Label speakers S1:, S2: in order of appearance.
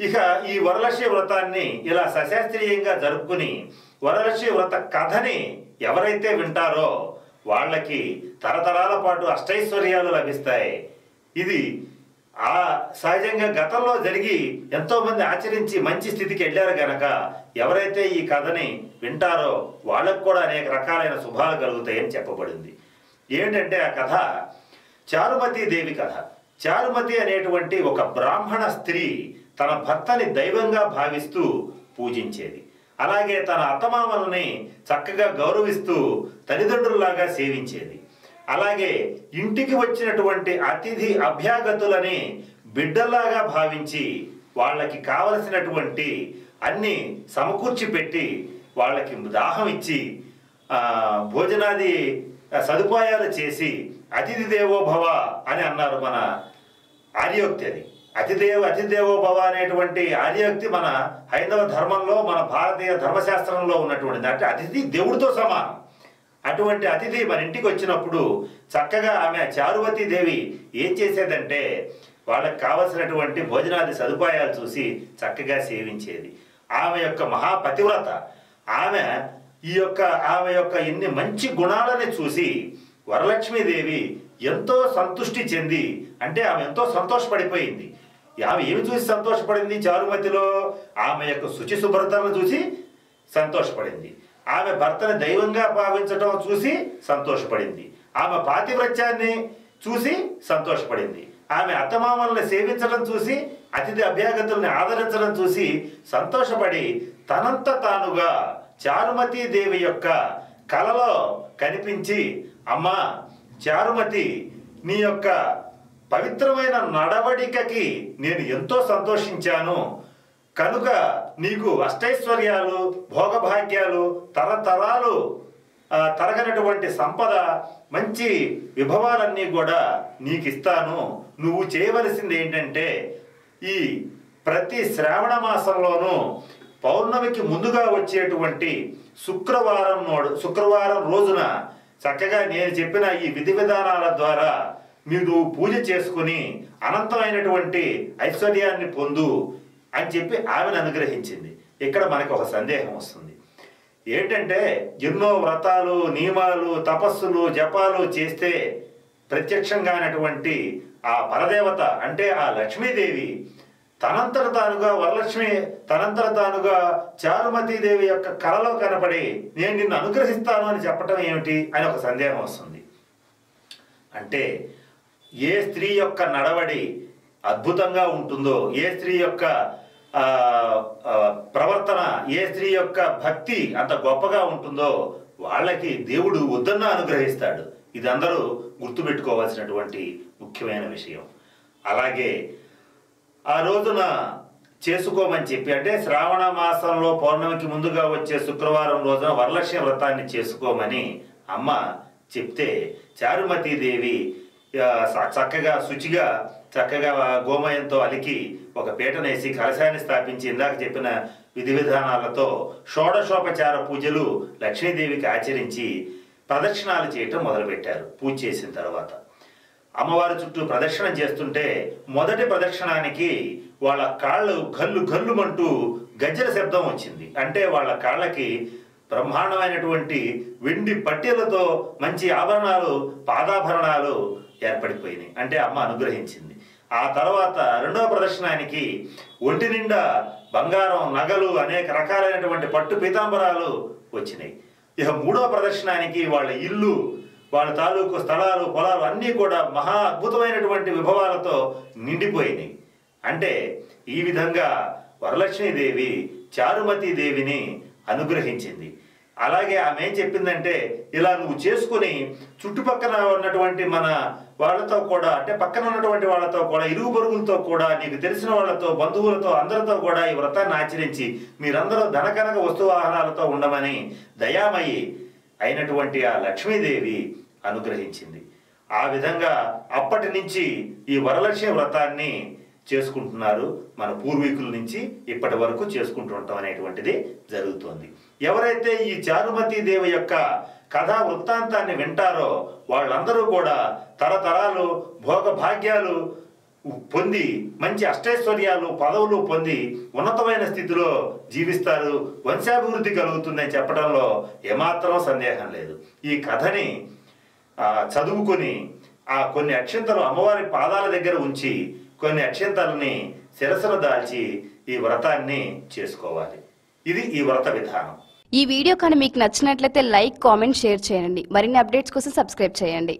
S1: ఇక ఈ వరలషి వ్రతాన్ని ఇలా సశాస్త్రీయంగా జరుపుకుని వరలక్ష్మి వ్రత కథని ఎవరైతే వింటారో వాళ్ళకి తరతరాల పాటు అష్టైశ్వర్యాలు లభిస్తాయి. ఇది ఆ సహజంగా గతంలో జరిగి ఎంతోమంది ఆచరించి మంచి స్థితికి వెళ్ళారు గనక ఎవరైతే ఈ కథని వింటారో వాళ్ళకు కూడా అనేక రకాలైన శుభాలు కలుగుతాయని చెప్పబడింది. ఏంటంటే ఆ కథ చారుమతి దేవి కథ. చారుమతి అనేటువంటి ఒక బ్రాహ్మణ స్త్రీ తన భర్తని దైవంగా భావిస్తూ పూజించేది. అలాగే తన అత్తమామల్ని చక్కగా గౌరవిస్తూ తల్లిదండ్రుల్లాగా సేవించేది. అలాగే ఇంటికి వచ్చినటువంటి అతిథి అభ్యాగతులని బిడ్డల్లాగా భావించి వాళ్ళకి కావలసినటువంటి అన్ని సమకూర్చి పెట్టి వాళ్ళకి దాహం ఇచ్చి భోజనాది సదుపాయాలు చేసి అతిథి దేవోభవ అని అన్నారు మన ఆర్యోక్తి అది. అతిదేవ అతిదేవో భవ అనేటువంటి ఆర్యోక్తి మన హైందవ ధర్మంలో మన భారతీయ ధర్మశాస్త్రంలో ఉన్నటువంటిది. అంటే అతిథి దేవుడితో సమానం. అటువంటి అతిథి మన ఇంటికి వచ్చినప్పుడు చక్కగా ఆమె చారువతి దేవి ఏం చేసేదంటే వాళ్ళకి కావలసినటువంటి భోజనాది సదుపాయాలు చూసి చక్కగా సేవించేది. ఆమె యొక్క మహాపతివ్రత. ఆమె ఈ యొక్క ఆమె యొక్క ఇన్ని మంచి గుణాలని చూసి వరలక్ష్మీదేవి ఎంతో సంతృష్టి చెంది అంటే ఆమె ఎంతో సంతోషపడిపోయింది. ఆమె ఏమి చూసి సంతోషపడింది? చారుమతిలో ఆమె యొక్క శుచి శుభ్రతలను చూసి సంతోషపడింది. ఆమె భర్తను దైవంగా భావించటం చూసి సంతోషపడింది. ఆమె పాతివ్రత్యాన్ని చూసి సంతోషపడింది. ఆమె అత్తమామల్ని సేవించడం చూసి అతిథి అభ్యాగతుల్ని ఆదరించడం చూసి సంతోషపడి తనంత తానుగా చారుమతి దేవి యొక్క కలలో కనిపించి అమ్మ చారుమతి నీ యొక్క పవిత్రమైన నడవడికకి నేను ఎంతో సంతోషించాను. కనుక నీకు అష్టైశ్వర్యాలు భోగభాగ్యాలు తరతరాలు తరగనటువంటి సంపద మంచి విభవాలన్నీ కూడా నీకు ఇస్తాను నువ్వు చేయవలసింది ఏంటంటే ఈ ప్రతి శ్రావణ మాసంలోనూ పౌర్ణమికి ముందుగా వచ్చేటువంటి శుక్రవారం నోడు శుక్రవారం రోజున చక్కగా నేను చెప్పిన ఈ విధి విధానాల ద్వారా మీరు పూజ చేసుకుని అనంతమైనటువంటి ఐశ్వర్యాన్ని పొందు అని చెప్పి ఆమెను అనుగ్రహించింది. ఇక్కడ మనకు ఒక సందేహం వస్తుంది. ఏంటంటే ఎన్నో వ్రతాలు నియమాలు తపస్సులు జపాలు చేస్తే ప్రత్యక్షంగానటువంటి ఆ పరదేవత అంటే ఆ లక్ష్మీదేవి తనంతట తానుగా వరలక్ష్మి తనంతట తానుగా చారుమతీదేవి యొక్క కలలో కనపడి నేను నిన్ను అనుగ్రహిస్తాను అని చెప్పటం ఏమిటి అని ఒక సందేహం వస్తుంది. అంటే ఏ స్త్రీ యొక్క నడవడి అద్భుతంగా ఉంటుందో ఏ స్త్రీ యొక్క ప్రవర్తన ఏ స్త్రీ యొక్క భక్తి అంత గొప్పగా ఉంటుందో వాళ్ళకి దేవుడు వద్దన్న అనుగ్రహిస్తాడు. ఇది అందరూ గుర్తుపెట్టుకోవాల్సినటువంటి ముఖ్యమైన విషయం. అలాగే ఆ రోజున చేసుకోమని చెప్పి అంటే శ్రావణ మాసంలో పౌర్ణమికి ముందుగా వచ్చే శుక్రవారం రోజున వరలక్ష్మి వ్రతాన్ని చేసుకోమని అమ్మ చెప్తే చారుమతీదేవి దేవి చక్కగా శుచిగా చక్కగా గోమయంతో అలికి ఒక పీటనేసి కలశాన్ని స్థాపించి ఇందాక చెప్పిన విధి విధానాలతో షోడశోపచార పూజలు లక్ష్మీదేవికి ఆచరించి ప్రదక్షిణాలు చేయటం మొదలుపెట్టారు. పూజ చేసిన తర్వాత అమ్మవారి చుట్టూ ప్రదక్షిణం చేస్తుంటే మొదటి ప్రదక్షిణానికి వాళ్ళ కాళ్ళు గల్లు గల్లుమంటూ గజ్జల శబ్దం వచ్చింది. అంటే వాళ్ళ కాళ్ళకి బ్రహ్మాండమైనటువంటి వెండి పట్టీలతో మంచి ఆభరణాలు పాదాభరణాలు ఏర్పడిపోయినాయి. అంటే అమ్మ అనుగ్రహించింది. ఆ తర్వాత రెండవ ప్రదర్శనానికి ఒంటి నిండా బంగారం నగలు అనేక రకాలైనటువంటి పట్టు పీతాంబరాలు వచ్చినాయి. ఇక మూడవ ప్రదర్శనానికి వాళ్ళ ఇల్లు వాళ్ళ తాలూకు స్థలాలు పొలాలు అన్నీ కూడా మహా అద్భుతమైనటువంటి విభవాలతో నిండిపోయినాయి. అంటే ఈ విధంగా వరలక్ష్మీదేవి చారుమతి దేవిని అనుగ్రహించింది. అలాగే ఆమె ఏం చెప్పిందంటే ఇలా నువ్వు చేసుకుని చుట్టుపక్కల ఉన్నటువంటి మన వాళ్ళతో కూడా అంటే పక్కన ఉన్నటువంటి వాళ్ళతో కూడా ఇరుగు పొరుగులతో కూడా నీకు తెలిసిన వాళ్ళతో బంధువులతో అందరితో కూడా ఈ వ్రతాన్ని ఆచరించి మీరందరూ ధనకనక వస్తువాహనాలతో ఉండమని దయామయి అయినటువంటి ఆ లక్ష్మీదేవి అనుగ్రహించింది. ఆ విధంగా అప్పటి నుంచి ఈ వరలక్ష్మి వ్రతాన్ని చేసుకుంటున్నారు మన పూర్వీకుల నుంచి ఇప్పటి వరకు చేసుకుంటుంటాం అనేటువంటిది జరుగుతోంది. ఎవరైతే ఈ చారుమతి దేవి యొక్క కథా వృత్తాంతాన్ని వింటారో వాళ్ళందరూ కూడా తరతరాలు భోగ భాగ్యాలు పొంది మంచి అష్టైశ్వర్యాలు పదవులు పొంది ఉన్నతమైన స్థితిలో జీవిస్తారు. వంశాభివృద్ధి కలుగుతుందని చెప్పడంలో ఏమాత్రం సందేహం లేదు. ఈ కథని చదువుకొని ఆ కొన్ని అక్షంతలు అమ్మవారి పాదాల దగ్గర ఉంచి కొన్ని అక్షంతలని శిరస్సున దాల్చి ఈ వ్రతాన్ని చేసుకోవాలి. ఇది ఈ వ్రత విధానం.
S2: ఈ వీడియో కానీ మీకు నచ్చినట్లయితే లైక్ కామెంట్ షేర్ చేయండి. మరిన్ని అప్డేట్స్ కోసం సబ్స్క్రైబ్ చేయండి.